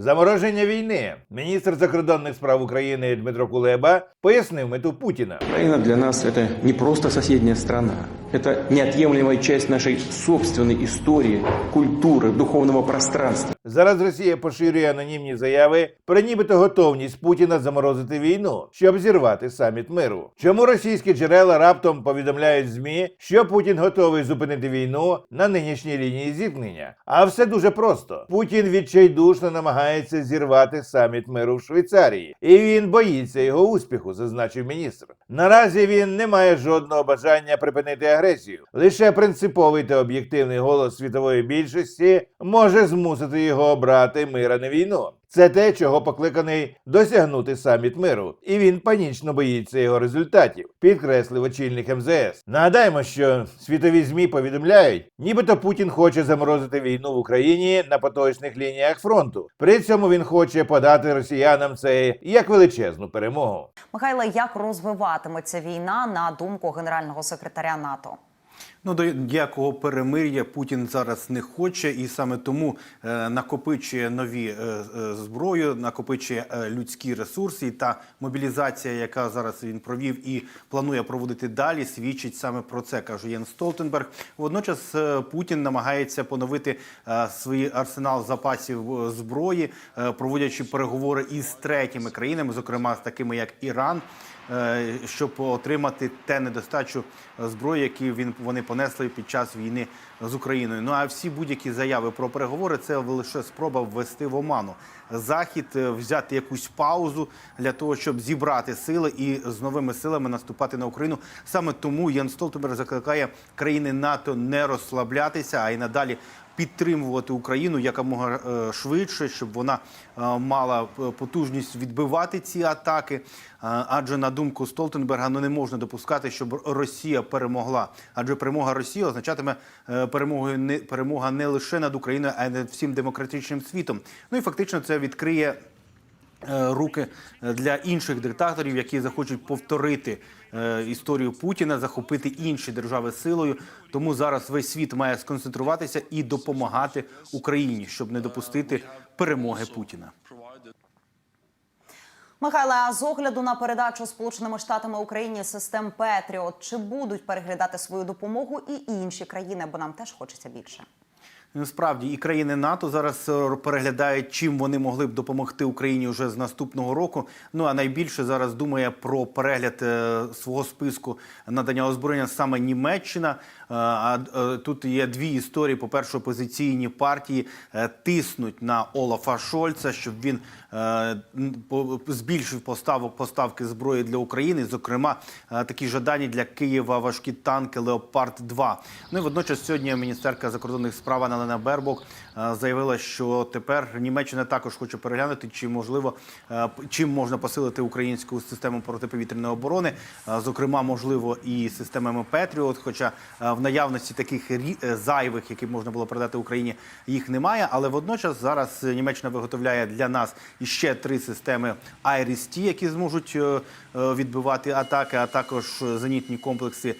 Замороження війни. Міністр закордонних справ України Дмитро Кулеба пояснив мету Путіна. Україна для нас це не просто сусідня страна. Это неотъемлемая часть нашей собственной истории, культуры, духовного пространства. Зараз Росія поширює анонімні заяви про нібито готовність Путіна заморозити війну, щоб зірвати саміт миру. Чому російські джерела раптом повідомляють змі, що Путін готовий зупинити війну на нинішній лінії зіткнення? А все дуже просто: Путін відчайдушно намагається зірвати саміт миру в Швейцарії, і він боїться його успіху, зазначив міністр. Наразі він не має жодного бажання припинити агресію. Лише принциповий та об'єктивний голос світової більшості може змусити його обрати мир, а не війну. Це те, чого покликаний досягнути саміт миру, і він панічно боїться його результатів, підкреслив очільник МЗС. Нагадаємо, що світові змі повідомляють, нібито Путін хоче заморозити війну в Україні на поточних лініях фронту. При цьому він хоче подати росіянам це як величезну перемогу. Михайло, як розвиватиметься війна на думку генерального секретаря НАТО? Ну, до ніякого перемир'я Путін зараз не хоче, і саме тому е, накопичує нові е, е, зброю, накопичує е, людські ресурси. І та мобілізація, яка зараз він провів і планує проводити далі, свідчить саме про це, каже Єн Столтенберг. Водночас е, Путін намагається поновити е, свій арсенал запасів е, зброї, е, проводячи переговори із третіми країнами, зокрема з такими як Іран. Е, Щоб отримати те недостачу зброї, які він вони понесли під час війни з Україною. Ну а всі будь-які заяви про переговори це лише спроба ввести в оману захід, е, взяти якусь паузу для того, щоб зібрати сили і з новими силами наступати на Україну. Саме тому Ян Столтенберг закликає країни НАТО не розслаблятися, а й надалі. Підтримувати Україну якомога е, швидше, щоб вона е, мала е, потужність відбивати ці атаки. Адже на думку Столтенберга, ну не можна допускати, щоб Росія перемогла. Адже перемога Росії означатиме перемогою не перемога не лише над Україною, а й над всім демократичним світом. Ну і фактично це відкриє руки для інших диктаторів, які захочуть повторити історію Путіна, захопити інші держави силою. Тому зараз весь світ має сконцентруватися і допомагати Україні, щоб не допустити перемоги Путіна. Михайло, а з огляду на передачу Сполученими Штатами Україні систем Петріот, чи будуть переглядати свою допомогу і інші країни, бо нам теж хочеться більше. Насправді і країни НАТО зараз е, переглядають, чим вони могли б допомогти Україні вже з наступного року. Ну а найбільше зараз думає про перегляд е, свого списку надання озброєння саме Німеччина. Е, А тут є дві історії. По перше, опозиційні партії тиснуть на Олафа Шольца, щоб він збільшив поставок поставки зброї для України. Зокрема, такі жадані для Києва важкі танки Леопард 2 Ну і водночас сьогодні міністерка закордонних справ Аналена Бербок е, заявила, що тепер Німеччина також хоче переглянути, чи можливо е, чим можна посилити українську систему протиповітряної оборони, Е, зокрема, можливо, і системами Петріот. Хоча в наявності таких зайвих, які можна було передати Україні, їх немає. Але водночас зараз Німеччина виготовляє для нас іще три системи Iris-T, які зможуть відбивати атаки, а також зенітні комплекси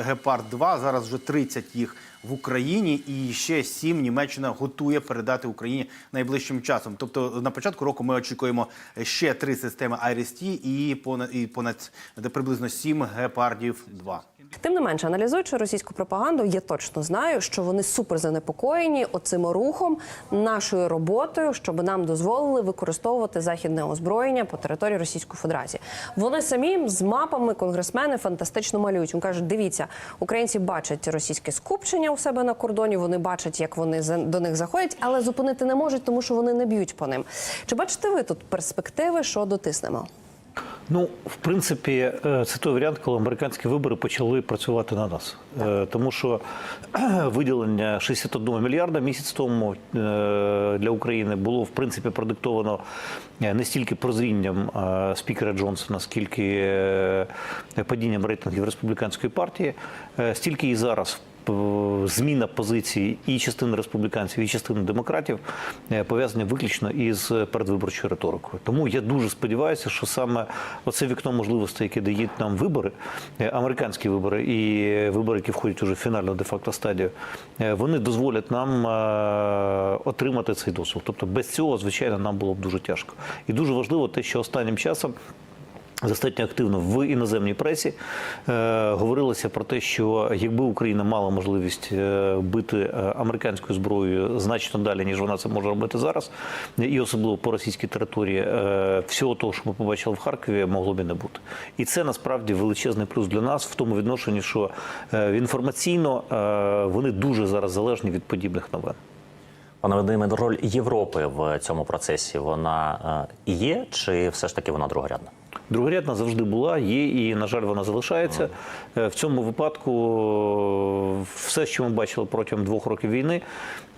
Гепард 2 Зараз вже 30 їх в Україні, і ще сім Німеччина готує передати Україні найближчим часом. Тобто на початку року ми очікуємо ще три системи Iris-T і понад і понад приблизно сім гепардів 2 Тим не менше, аналізуючи російську пропаганду, я точно знаю, що вони супер занепокоєні оцим рухом, нашою роботою, щоб нам дозволили використовувати західне озброєння по території Російської Федерації. Вони самі з мапами конгресмени фантастично малюють. Вони кажуть, дивіться, українці бачать російське скупчення у себе на кордоні. Вони бачать, як вони до них заходять, але зупинити не можуть, тому що вони не б'ють по ним. Чи бачите ви тут перспективи, що дотиснемо? Ну, в принципі, е, це той варіант, коли американські вибори почали працювати на нас. Е, Тому що виділення 61 мільярда місяць тому е, для України було в принципі продиктовано не стільки прозрінням спікера Джонсона, скільки падінням рейтингів республіканської партії, стільки і зараз зміна позиції і частини республіканців, і частини демократів е, пов'язані виключно із передвиборчою риторикою. Тому я дуже сподіваюся, що саме оце вікно можливостей, яке дають нам вибори, е, американські вибори і вибори, які входять уже в фінальну де-факто стадію, е, вони дозволять нам е, отримати цей досвід. Тобто без цього, звичайно, нам було б дуже тяжко. І дуже важливо те, що останнім часом. Достатньо активно в іноземній пресі е, говорилося про те, що якби Україна мала можливість е, бити е, американською зброєю значно далі, ніж вона це може робити зараз, і особливо по російській території, е, всього того, що ми побачили в Харкові, могло б і не бути. І це насправді величезний плюс для нас в тому відношенні, що е, інформаційно е, вони дуже зараз залежні від подібних новин. Пане Вадиме, роль Європи в цьому процесі вона е, є, чи все ж таки вона другорядна? Другорядна завжди була, є і, на жаль, вона залишається. Е, В цьому випадку е, все, що ми бачили протягом двох років війни,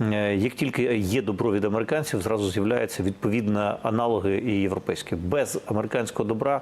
е, як тільки є добро від американців, зразу з'являються відповідні аналоги і європейські. Без американського добра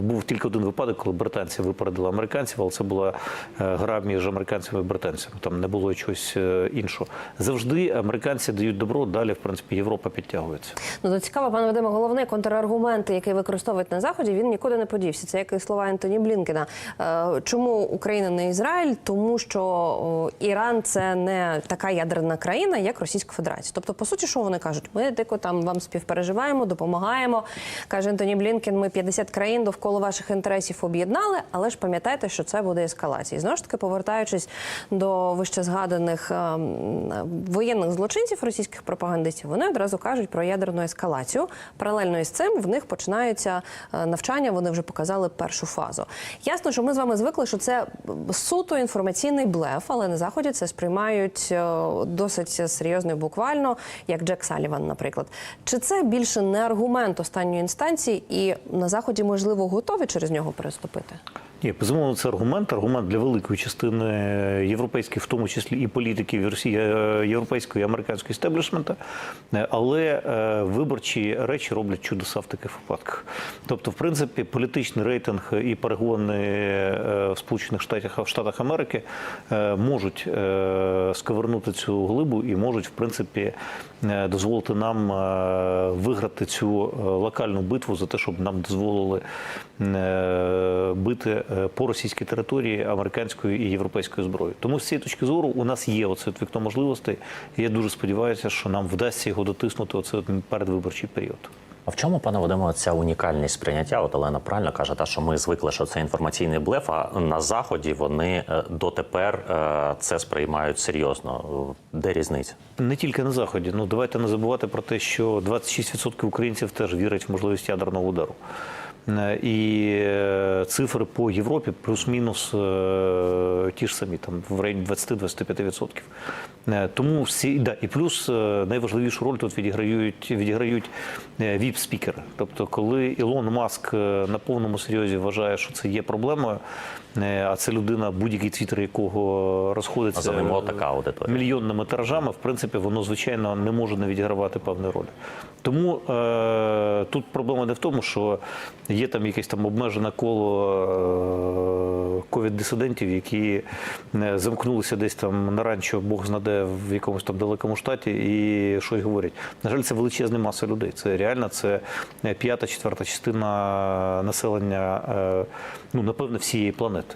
був тільки один випадок, коли британці випередили американців, але це була гра між американцями і британцями. Там не було чогось іншого. Завжди американці дають добро, далі, в принципі, Європа підтягується. Ну, то цікаво, пане Вадиме, головний контраргумент, який використовують на заході, він нікуди не подівся. Це як і слова Ентоні Блінкена. Е, Чому Україна не Ізраїль? Тому що Іран це не така ядерна країна, як Російська Федерація. Тобто, по суті, що вони кажуть? Ми дико там вам співпереживаємо, допомагаємо. каже Ентоні Блінкен. Ми 50 країн довкола ваших інтересів об'єднали, але ж пам'ятайте, що це буде ескалація. І знову ж таки, повертаючись до вище згаданих ем, воєнних злочинців російських пропагандистів, вони одразу кажуть про ядерну ескалацію. Паралельно із цим в них починаються е, навчання. Вони вже показали першу фазу. Ясно, що ми з вами звикли, що це суто інформаційний блеф, але на заході це сприймають е, досить серйозно і буквально, як Джек Саліван, наприклад. Чи це більше не аргумент останньої інстанції, і на заході можливо готові через нього переступити? Ні, безумовно, це аргумент. Аргумент для великої частини європейських, в тому числі і політиків Росії, е, європейського і американського істеблішмента. Е, Але е, виборчі речі роблять чудеса в таких випадках. Тобто, в принципі, політичний рейтинг і перегони е, в Сполучених Штатах в Штатах Америки е, можуть е, сковернути цю глибу і можуть, в принципі, е, дозволити нам е, виграти цю е, локальну битву за те, щоб нам дозволили е, бити е, по російській території американською і європейською зброєю. Тому з цієї точки зору у нас є оце от вікно можливостей. І я дуже сподіваюся, що нам вдасться його дотиснути оце от передвиборчий період. А в чому, пане Вадиме, ця унікальність сприйняття? От Олена правильно каже, та, що ми звикли, що це інформаційний блеф, а на Заході вони е, дотепер е, це сприймають серйозно. Де різниця? Не тільки на заході. Ну давайте не забувати про те, що 26% українців теж вірять в можливість ядерного удару. Е, І е, цифри по Європі плюс-мінус е, ті ж самі, там в районі 20-25%. Е, Тому всі да, і плюс найважливішу роль тут відіграють відіграють віп-спікери. Тобто, коли Ілон Маск на повному серйозі вважає, що це є проблемою, а це людина, будь-який твіттер якого розходиться така мільйонними тиражами, в принципі, воно звичайно не може не відігравати певної ролі. Тому е, тут проблема не в тому, що є там якесь там обмежене коло е, ковід-дисидентів, які е, замкнулися десь там на ранчо, Бог знаде в якомусь там далекому штаті, і щось говорять. На жаль, це величезна маса людей. Це реально це п'ята, четверта частина населення, е, ну напевно, всієї планети.